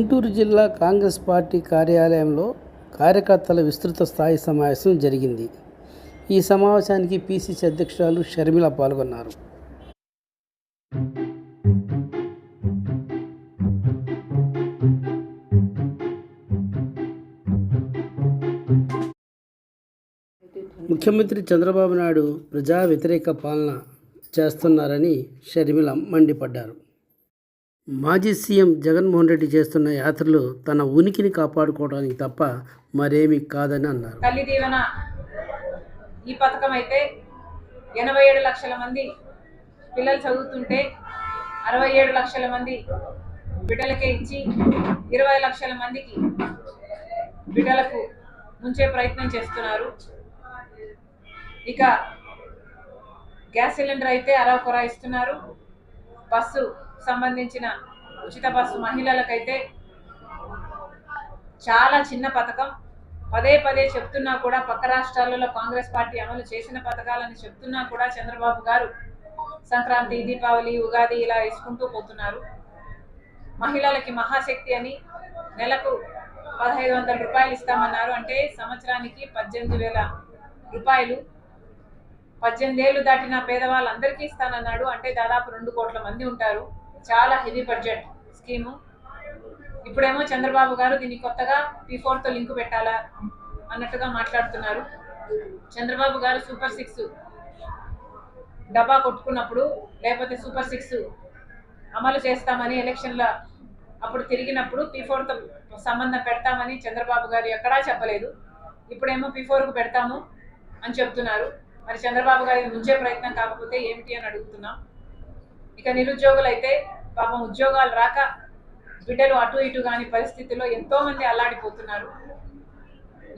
గుంటూరు జిల్లా కాంగ్రెస్ పార్టీ కార్యాలయంలో కార్యకర్తల విస్తృత స్థాయి సమావేశం జరిగింది. ఈ సమావేశానికి పిసిసి అధ్యక్షురాలు షర్మిల పాల్గొన్నారు. ముఖ్యమంత్రి చంద్రబాబు నాయుడు ప్రజా వ్యతిరేక పాలన చేస్తున్నారని షర్మిల మండిపడ్డారు. మాజీ సీఎం జగన్మోహన్ రెడ్డి చేస్తున్న యాత్రలు తన ఉనికిని కాపాడుకోవడానికి తప్ప మరేమి కాదని అన్నారు. తల్లి దీవెన ఈ పథకం అయితే ఎనభై ఏడు లక్షల మంది పిల్లలు చదువుతుంటే అరవై ఏడు లక్షల మంది బిడ్డలకే ఇచ్చి ఇరవై లక్షల మందికి బిడ్డలకు ముంచే ప్రయత్నం చేస్తున్నారు. ఇక గ్యాస్ సిలిండర్ అయితే అరవకొర ఇస్తున్నారు. బస్సు సంబంధించిన ఉచిత బస్సు మహిళలకైతే చాలా చిన్న పథకం. పదే పదే చెప్తున్నా కూడా పక్క రాష్ట్రాలలో కాంగ్రెస్ పార్టీ అమలు చేసిన పథకాలని చెప్తున్నా కూడా చంద్రబాబు గారు సంక్రాంతి దీపావళి ఉగాది ఇలా వేసుకుంటూ పోతున్నారు. మహిళలకి మహాశక్తి అని నెలకు పదహైదు వందల రూపాయలు ఇస్తామన్నారు. అంటే సంవత్సరానికి పద్దెనిమిది వేల రూపాయలు పద్దెనిమిది ఏళ్ళు దాటిన పేదవాళ్ళందరికీ ఇస్తానన్నాడు. అంటే దాదాపు రెండు కోట్ల మంది ఉంటారు. చాలా హెవీ బడ్జెట్ స్కీము. ఇప్పుడేమో చంద్రబాబు గారు దీన్ని కొత్తగా పీ ఫోర్తో లింక్ పెట్టాలా అన్నట్టుగా మాట్లాడుతున్నారు. చంద్రబాబు గారు సూపర్ సిక్స్ డబ్బా కొట్టుకున్నప్పుడు లేకపోతే సూపర్ సిక్స్ అమలు చేస్తామని ఎలక్షన్ల అప్పుడు తిరిగినప్పుడు పీ ఫోర్తో సంబంధం పెడతామని చంద్రబాబు గారు ఎక్కడా చెప్పలేదు. ఇప్పుడేమో పీ ఫోర్కు పెడతాము అని చెప్తున్నారు. మరి చంద్రబాబు గారి ఉంచే ప్రయత్నం కాకపోతే ఏమిటి అని అడుగుతున్నాం. ఇక నిరుద్యోగులు అయితే పాపం ఉద్యోగాలు రాక బిడ్డలు అటు ఇటు కాని పరిస్థితుల్లో ఎంతో మంది అల్లాడిపోతున్నారు.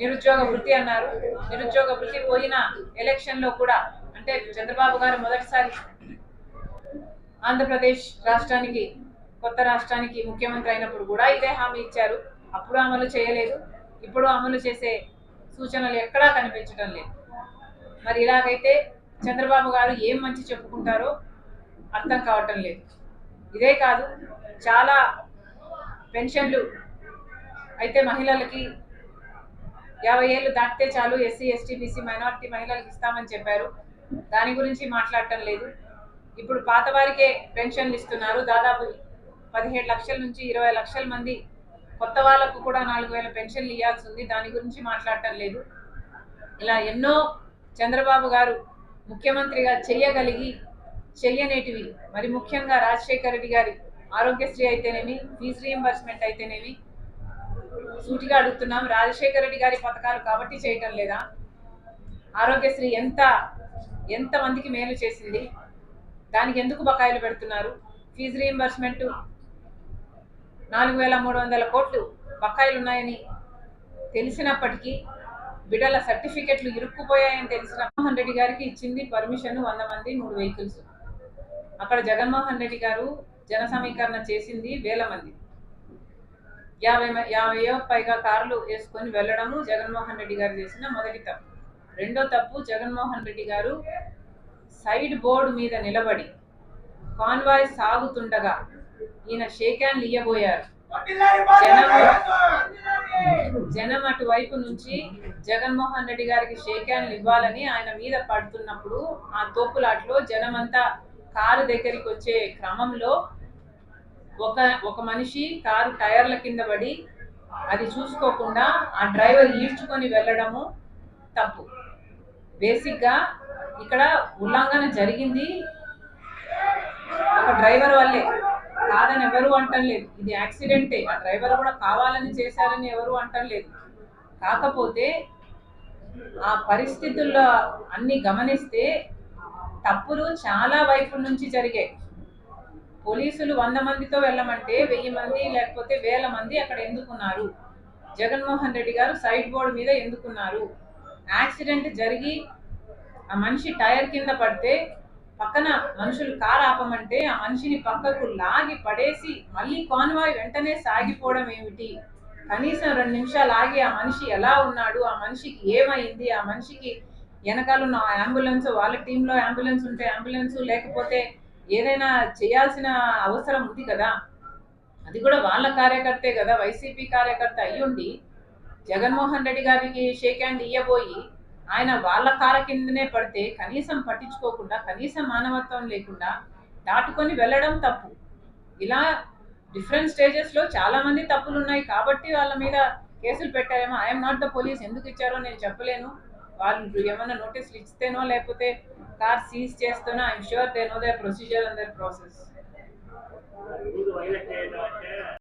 నిరుద్యోగ వృత్తి అన్నారు. నిరుద్యోగ వృత్తి పోయిన ఎలక్షన్లో కూడా అంటే చంద్రబాబు గారు మొదటిసారి ఆంధ్రప్రదేశ్ రాష్ట్రానికి కొత్త రాష్ట్రానికి ముఖ్యమంత్రి అయినప్పుడు కూడా ఇదే హామీ ఇచ్చారు. అప్పుడు అమలు చేయలేదు. ఇప్పుడు అమలు చేసే సూచనలు ఎక్కడా కనిపించడం లేదు. మరి ఇలాగైతే చంద్రబాబు గారు ఏం మంచి చెప్పుకుంటారో అర్థం కావటం లేదు. ఇదే కాదు చాలా పెన్షన్లు అయితే మహిళలకి యాభై ఏళ్ళు దాటితే చాలు ఎస్సీ ఎస్టీ బీసీ మైనారిటీ మహిళలకు ఇస్తామని చెప్పారు. దాని గురించి మాట్లాడటం లేదు. ఇప్పుడు పాత వారికే పెన్షన్లు ఇస్తున్నారు. దాదాపు పదిహేడు లక్షల నుంచి ఇరవై లక్షల మంది కొత్త వాళ్ళకు కూడా నాలుగు వేల పెన్షన్లు ఇవ్వాల్సి ఉంది. దాని గురించి మాట్లాడటం లేదు. ఇలా ఎన్నో చంద్రబాబు గారు ముఖ్యమంత్రిగా చెయ్యగలిగి చెయ్యనేటివి. మరి ముఖ్యంగా రాజశేఖర రెడ్డి గారి ఆరోగ్యశ్రీ అయితేనేమి ఫీజు రీఎంబర్స్మెంట్ అయితేనేమి సూటిగా అడుగుతున్నాం. రాజశేఖర రెడ్డి గారి పథకాలు కాబట్టి చేయటం లేదా? ఆరోగ్యశ్రీ ఎంత ఎంత మందికి మేలు చేసింది? దానికి ఎందుకు బకాయిలు పెడుతున్నారు? ఫీజు రీఎంబర్స్మెంట్ నాలుగు వేల మూడు వందల కోట్లు బకాయిలు ఉన్నాయని తెలిసినప్పటికీ బిడ్డల సర్టిఫికెట్లు ఇరుక్కుపోయాయని తెలిసిన జగన్మోహన్ రెడ్డి గారికి ఇచ్చింది పర్మిషన్ వంద మంది మూడు వెహికల్స్. అక్కడ జగన్మోహన్ రెడ్డి గారు జన సమీకరణ చేసింది వేల మంది. యాభై యాభైయో పైగా కార్లు వేసుకొని వెళ్ళడము జగన్మోహన్ రెడ్డి గారు చేసిన మొదటి తప్పు. రెండో తప్పు జగన్మోహన్ రెడ్డి గారు సైడ్ బోర్డు మీద నిలబడి కాన్వాయ్ సాగుతుండగా ఈయన షేక్ హ్యాండ్లు ఇయ్యబోయారు. జనం జనం అటువైపు నుంచి జగన్మోహన్ రెడ్డి గారికి షేక్ హ్యాండ్లు ఇవ్వాలని ఆయన మీద పడుతున్నప్పుడు ఆ తోపులాట్లో జనమంతా కారు దగ్గరికి వచ్చే క్రమంలో ఒక ఒక మనిషి కారు టైర్ల కింద పడి అది చూసుకోకుండా ఆ డ్రైవర్ ఈడ్చుకొని వెళ్ళడము తప్పు. బేసిక్గా ఇక్కడ ఉల్లంఘన జరిగింది ఒక డ్రైవర్ వల్లే. కాదని ఎవరు అంటలేదు. ఇది యాక్సిడెంటే. ఆ డ్రైవర్ కూడా కావాలని చేశారని ఎవరు అంటలేదు. కాకపోతే ఆ పరిస్థితుల్లో అన్ని గమనిస్తే తప్పులు చాలా వైపు నుంచి జరిగాయి. పోలీసులు వంద మందితో వెళ్ళమంటే వెయ్యి మంది లేకపోతే వేల మంది అక్కడ ఎందుకున్నారు? జగన్మోహన్ రెడ్డి గారు సైడ్ బోర్డు మీద ఎందుకున్నారు? యాక్సిడెంట్ జరిగి ఆ మనిషి టైర్ కింద పడితే పక్కన మనుషులు కారు ఆపమంటే ఆ మనిషిని పక్కకు లాగి పడేసి మళ్ళీ కాన్వాయ్ వెంటనే సాగిపోవడం ఏమిటి? కనీసం రెండు నిమిషాలు ఆగి ఆ మనిషి ఎలా ఉన్నాడు? ఆ మనిషికి ఏమైంది? ఆ మనిషికి వెనకాల ఉన్న అంబులెన్స్ వాళ్ళ టీంలో అంబులెన్స్ ఉంటే అంబులెన్స్ లేకపోతే ఏదైనా చేయాల్సిన అవసరం ఉంది కదా? అది కూడా వాళ్ళ కార్యకర్తే కదా? వైసీపీ కార్యకర్త అయ్యుండి జగన్మోహన్ రెడ్డి గారికి షేక్ హ్యాండ్ ఇయ్యబోయి ఆయన వాళ్ళ కార కిందనే పడితే కనీసం పట్టించుకోకుండా కనీసం మానవత్వం లేకుండా దాటుకొని వెళ్ళడం తప్పు. ఇలా డిఫరెంట్ స్టేజెస్లో చాలామంది తప్పులు ఉన్నాయి కాబట్టి వాళ్ళ మీద కేసులు పెట్టారేమో. ఐఎమ్ నాట్ ద పోలీస్ ఎందుకు ఇచ్చారో నేను చెప్పలేను. వాళ్ళు ఏమైనా నోటీసులు ఇస్తేనో లేకపోతే car seize చేస్తేనో I'm sure they know the procedure and their process